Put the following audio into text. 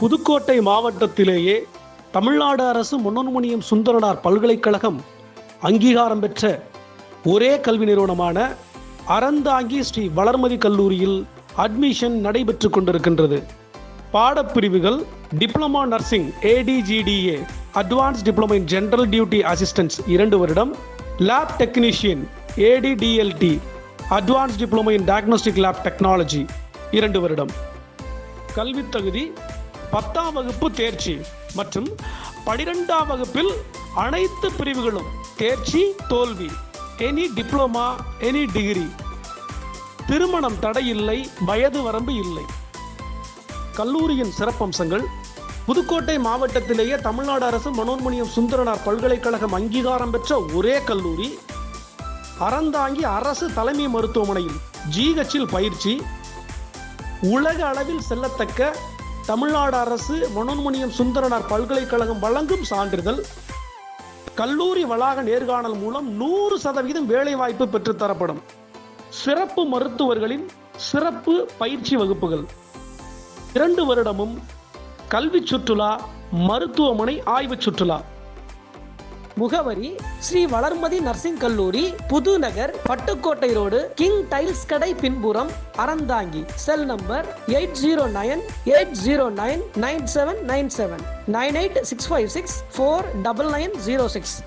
புதுக்கோட்டை மாவட்டத்திலேயே தமிழ்நாடு அரசு முன்னோன்மணியம் சுந்தரனார் பல்கலைக்கழகம் அங்கீகாரம் பெற்ற ஒரே கல்வி நிறுவனமான அறந்தாங்கி ஸ்ரீ வளர்மதி கல்லூரியில் அட்மிஷன் நடைபெற்று கொண்டிருக்கின்றது. பாடப்பிரிவுகள் diploma nursing ADGDA advance diploma in general duty assistance இரண்டு வருடம் lab technician ADDLT advance diploma in diagnostic lab technology இரண்டு வருடம். கல்வித் தகுதி பத்தாம் வகுப்பு தேர்ச்சி மற்றும் பனிரெண்டாம் வகுப்பில் அனைத்து பிரிவுகளும் தேர்ச்சி தோல்வி. எனி டிப்ளமா எனி டிகிரி திருமணம் தடையில்லை வயது வரம்பு இல்லை. கல்லூரியின் சிறப்பம்சங்கள். புதுக்கோட்டை மாவட்டத்திலேயே தமிழ்நாடு அரசு மனோன்மணியம் சுந்தரனார் பல்கலைக்கழகம் அங்கீகாரம் பெற்ற ஒரே கல்லூரி. அறந்தாங்கி அரசு தலைமை மருத்துவமனையில் ஜிஹெச்சில் பயிற்சி. உலக அளவில் செல்லத்தக்க தமிழ்நாடு அரசு மனோன்மணியம் சுந்தரனார் பல்கலைக்கழகம் வழங்கும் சான்றிதழ். கல்லூரி வளாக நேர்காணல் மூலம் நூறு சதவீதம் வேலைவாய்ப்பு பெற்றுத்தரப்படும். சிறப்பு மருத்துவர்களின் சிறப்பு பயிற்சி வகுப்புகள். இரண்டு வருடமும் கல்வி சுற்றுலா மருத்துவமனை ஆய்வுச் சுற்றுலா. முகவரி ஸ்ரீ வளர்மதி நர்சிங் கல்லூரி Puthunagar Pattukkottai road king tiles கடை பின்புறம் Aranthangi. Cell number eight zero nine eight zero nine nine seven nine seven nine eight six five six four double nine zero six